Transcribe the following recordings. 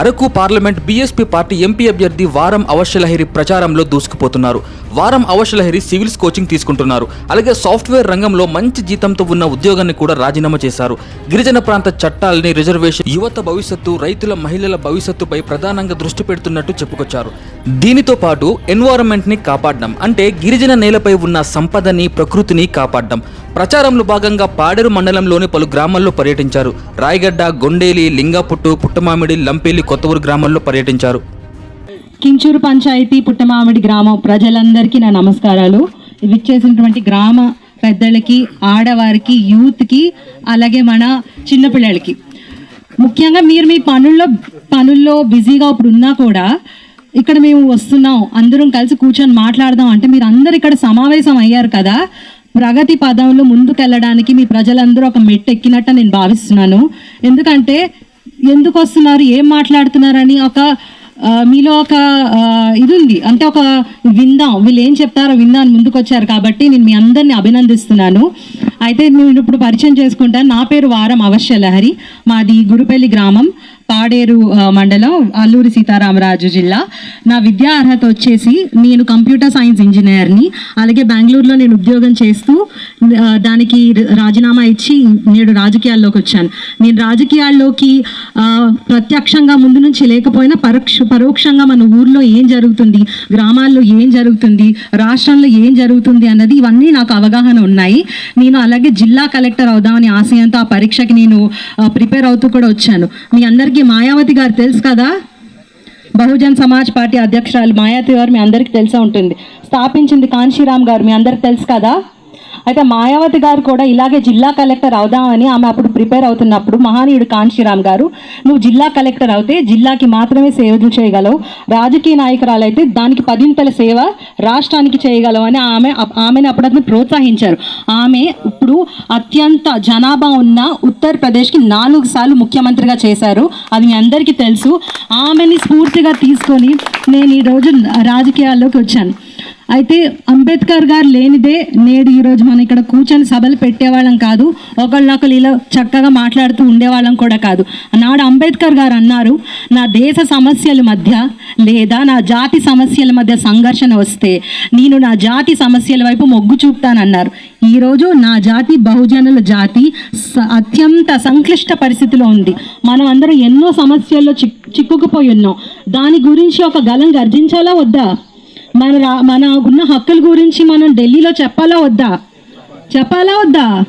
Araku parliament BSP party MP అభ్యర్థి వారం అవశ్యలహరి ప్రచారంలో దూసుకుపోతున్నారు. వారం అవశ్యలహరి సివిల్స్ కోచింగ్ తీసుకుంటున్నారు. అలాగే సాఫ్ట్వేర్ రంగంలో మంచి జీతంతో ఉన్న ఉద్యోగాన్ని కూడా రాజీనామా చేశారు. గిరిజన ప్రాంత చట్టాలని రిజర్వేషన్ యువత భవిష్యత్తు రైతుల మహిళల భవిష్యత్తుపై ప్రధానంగా దృష్టి పెడుతున్నట్టు చెప్పుకొచ్చారు. దీనితో పాటు ఎన్వైరన్మెంట్ని కాపాడడం అంటే గిరిజన నేలపై ఉన్న సంపదని ప్రకృతిని కాపాడడం. ప్రచారంలో భాగంగా పాడేరు మండలంలోని పలు గ్రామాల్లో పర్యటించారు. రాయగడ్డ గొండేలి లింగాపుట్టు పుట్టమామిడి లంపేలి కొత్తూరు గ్రామాల్లో పర్యటించారు. కించూరు పంచాయతీ పుట్టమామిడి గ్రామం ప్రజలందరికీ నా నమస్కారాలు. విచ్చేసినటువంటి గ్రామ పెద్దలకి ఆడవారికి యూత్కి అలాగే మన చిన్నపిల్లలకి ముఖ్యంగా మీరు మీ పనుల్లో పనుల్లో బిజీగా ఇప్పుడు ఉన్నా కూడా ఇక్కడ మేము వస్తున్నాం అందరం కలిసి కూర్చొని మాట్లాడదాం అంటే మీరు అందరు ఇక్కడ సమావేశం అయ్యారు కదా. ప్రగతి పదంలో ముందుకెళ్ళడానికి మీ ప్రజలందరూ ఒక మెట్టు ఎక్కినట్టు నేను భావిస్తున్నాను. ఎందుకంటే ఎందుకు వస్తున్నారు ఏం మాట్లాడుతున్నారని ఒక మీలో ఒక ఇది ఉంది. అంటే ఒక విందాం. వీళ్ళు ఏం చెప్తారో విందాం అని ముందుకు వచ్చారు కాబట్టి నేను మీ అందరిని అభినందిస్తున్నాను. అయితే నేను ఇప్పుడు పరిచయం చేసుకుంటాను. నా పేరు వారం అవశ్య లహరి. మాది గురుపల్లి గ్రామం. పాడేరు మండలం అల్లూరి సీతారామరాజు జిల్లా. నా విద్యా అర్హత వచ్చేసి నేను కంప్యూటర్ సైన్స్ ఇంజనీర్ని అలాగే బెంగళూరులో నేను ఉద్యోగం చేస్తూ దానికి రాజీనామా ఇచ్చి నేడు రాజకీయాల్లోకి వచ్చాను. నేను రాజకీయాల్లోకి ప్రత్యక్షంగా ముందు నుంచి లేకపోయినా పరోక్ష పరోక్షంగా మన ఊర్లో ఏం జరుగుతుంది గ్రామాల్లో ఏం జరుగుతుంది రాష్ట్రంలో ఏం జరుగుతుంది అన్నది ఇవన్నీ నాకు అవగాహన ఉన్నాయి. నేను అలాగే జిల్లా కలెక్టర్ అవుదామని ఆశయంతో ఆ పరీక్షకి నేను ప్రిపేర్ అవుతూ కూడా వచ్చాను. మీ అందరికీ మాయావతి గారు తెలుసు కదా? బహుజన్ సమాజ్ పార్టీ అధ్యక్షురాలు మాయావతి గారు మీ అందరికీ తెలిసే ఉంటుంది. స్థాపించింది కాంశీరామ్ గారు మీ అందరికి తెలుసు కదా? అయితే మాయావతి గారు కూడా ఇలాగే జిల్లా కలెక్టర్ అవుదామని ఆమె అప్పుడు ప్రిపేర్ అవుతున్నప్పుడు మహానీయుడు కాంశీరామ్ గారు నువ్వు జిల్లా కలెక్టర్ అవుతే జిల్లాకి మాత్రమే సేవలు చేయగలవు. రాజకీయ నాయకురాలు అయితే దానికి పదింతల సేవ రాష్ట్రానికి చేయగలవు అని ఆమె ఆమెను అప్పుడు ప్రోత్సహించారు. ఆమె ఇప్పుడు అత్యంత జనాభా ఉన్న ఉత్తరప్రదేశ్కి నాలుగు సార్లు ముఖ్యమంత్రిగా చేశారు. అది మీ అందరికీ తెలుసు. ఆమెని స్ఫూర్తిగా తీసుకొని నేను ఈరోజు రాజకీయాల్లోకి వచ్చాను. అయితే అంబేద్కర్ గారు లేనిదే నేడు ఈరోజు మనం ఇక్కడ కూర్చొని సభలు పెట్టేవాళ్ళం కాదు. ఒకళ్ళొకరు ఇలా చక్కగా మాట్లాడుతూ ఉండేవాళ్ళం కూడా కాదు. నాడు అంబేద్కర్ గారు అన్నారు నా దేశ సమస్యల మధ్య లేదా నా జాతి సమస్యల మధ్య సంఘర్షణ వస్తే నేను నా జాతి సమస్యల వైపు మొగ్గు చూపుతానన్నారు. ఈరోజు నా జాతి బహుజనుల జాతి స- అత్యంత సంక్లిష్ట పరిస్థితిలో ఉంది. మనం అందరం ఎన్నో సమస్యల్లో చిక్ చిక్కుకుపోయి ఉన్నాం. దాని గురించి ఒక గలం గర్జించాలా వద్దా? మన రా మన ఉన్న హక్కుల గురించి మనం ఢిల్లీలో చెప్పాలా వద్దా? చెప్పాలా వద్దా?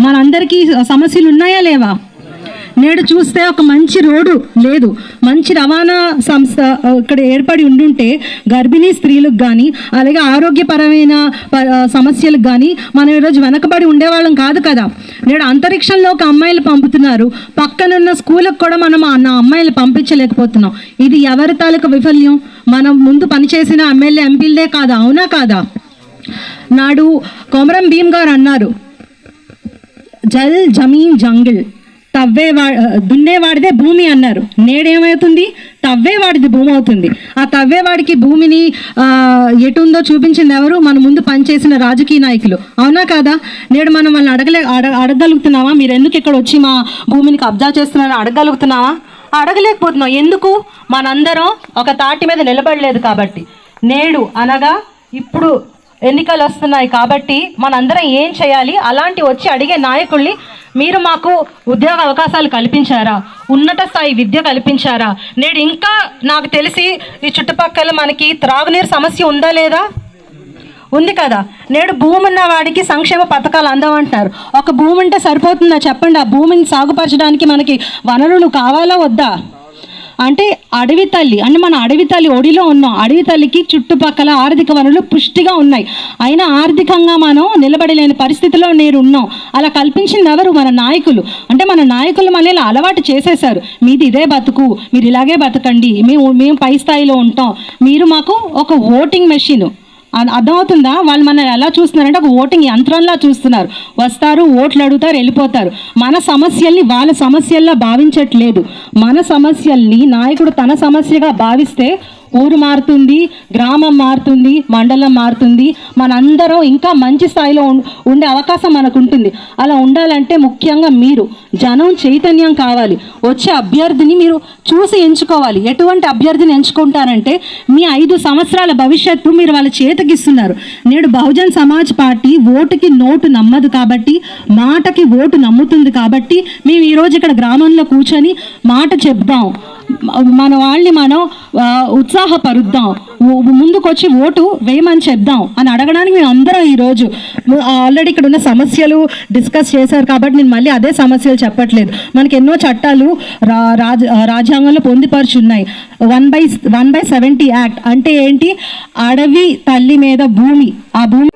మనందరికీ సమస్యలు ఉన్నాయా లేవా? నేడు చూస్తే ఒక మంచి రోడ్డు లేదు. మంచి రవాణా సంస్థ ఇక్కడ ఏర్పడి ఉండుంటే గర్భిణీ స్త్రీలకు కానీ అలాగే ఆరోగ్యపరమైన ప- సమస్యలకు కానీ మనం ఈరోజు వెనకబడి ఉండేవాళ్ళం కాదు కదా. నేడు అంతరిక్షంలోకి అమ్మాయిలు పంపుతున్నారు. పక్కనున్న స్కూళ్ళకు కూడా మనం నా అమ్మాయిలు పంపించలేకపోతున్నాం. ఇది ఎవరి తాలూకు వైఫల్యం? మనం ముందు పనిచేసిన ఎమ్మెల్యే ఎంపీలదే కాదా? అవునా కాదా? నాడు కొమరం భీమ్ గారు అన్నారు. జల్ జమీన్ జంగిల్. తవ్వేవా దున్నేవాడిదే భూమి అన్నారు. నేడేమవుతుంది? తవ్వేవాడిది భూమి అవుతుంది. ఆ తవ్వేవాడికి భూమిని ఎటుందో చూపించింది ఎవరు మన ముందు పనిచేసిన రాజకీయ నాయకులు. అవునా కాదా? నేడు మనం వాళ్ళని అడగలే అడ అడగలుగుతున్నావా? మీరు ఎందుకు ఇక్కడ వచ్చి మా భూమిని కబ్జా చేస్తున్నారని అడగలుగుతున్నావా? అడగలేకపోతున్నాం ఎందుకు? మనందరం ఒక తాటి మీద నిలబడలేదు కాబట్టి. నేడు అనగా ఇప్పుడు ఎన్నికలు వస్తున్నాయి కాబట్టి మనందరం ఏం చేయాలి? అలాంటి వచ్చి అడిగే నాయకుల్ని మీరు మాకు ఉద్యోగ అవకాశాలు కల్పించారా? ఉన్నత స్థాయి విద్య కల్పించారా? నేడు ఇంకా నాకు తెలిసి ఈ చుట్టుపక్కల మనకి త్రాగునీరు సమస్య ఉందా లేదా? ఉంది కదా. నేడు భూమి ఉన్న వాడికి సంక్షేమ పథకాలు అందమంటున్నారు ఒక భూమి ఉంటే సరిపోతుందా చెప్పండి? ఆ భూమిని సాగుపరచడానికి మనకి వనరులు కావాలా వద్దా? అంటే అడవి తల్లి అంటే మన అడవి తల్లి ఒడిలో ఉన్నాం. అడవి తల్లికి చుట్టుపక్కల ఆర్థిక వనరులు పుష్టిగా ఉన్నాయి. అయినా ఆర్థికంగా మనం నిలబడలేని పరిస్థితిలో నేను ఉన్నాం అలా కల్పించింది ఎవరు? మన నాయకులు. అంటే మన నాయకులు మనల్ని అలవాటు చేసేశారు. మీది ఇదే బతుకు. మీరు ఇలాగే బతకండి. మేము మేము పై స్థాయిలో ఉంటాం. మీరు మాకు ఒక ఓటింగ్ మెషిన్. అర్థమవుతుందా? వాళ్ళు మనల్ని ఎలా చూస్తున్నారంటే ఒక ఓటింగ్ యంత్రంలా చూస్తున్నారు. వస్తారు ఓట్లు అడుగుతారు వెళ్ళిపోతారు. మన సమస్యల్ని వాళ్ళ సమస్యల్లా భావించట్లేదు. మన సమస్యల్ని నాయకుడు తన సమస్యగా భావిస్తే ఊరు మారుతుంది గ్రామం మారుతుంది మండలం మారుతుంది. మనందరం ఇంకా మంచి స్థాయిలో ఉం- ఉండే అవకాశం మనకు ఉంటుంది అలా ఉండాలంటే ముఖ్యంగా మీరు జనం చైతన్యం కావాలి. వచ్చే అభ్యర్థిని మీరు చూసి ఎంచుకోవాలి. ఎటువంటి అభ్యర్థిని ఎంచుకుంటారంటే మీ ఐదు సంవత్సరాల భవిష్యత్తు మీరు వాళ్ళ చేతకిస్తున్నారు. నేడు బహుజన్ సమాజ్ పార్టీ ఓటుకి నోటు నమ్మదు కాబట్టి మాటకి ఓటు నమ్ముతుంది కాబట్టి మేము ఈరోజు ఇక్కడ గ్రామంలో కూర్చొని మాట చెప్దాం. మన వాళ్ళని మనం ఉత్సాహపరుద్దాం. ముందుకొచ్చి ఓటు వేయమని చెప్దాం అని అడగడానికి మేము అందరం ఈరోజు ఆల్రెడీ ఇక్కడ ఉన్న సమస్యలు డిస్కస్ చేశారు కాబట్టి నేను మళ్ళీ అదే సమస్యలు చెప్పట్లేదు. మనకి ఎన్నో చట్టాలు రా రాజ రాజ్యాంగంలో పొందుపరుచున్నాయి. One by one by seventy act అంటే ఏంటి? అడవి తల్లి మీద భూమి. ఆ భూమి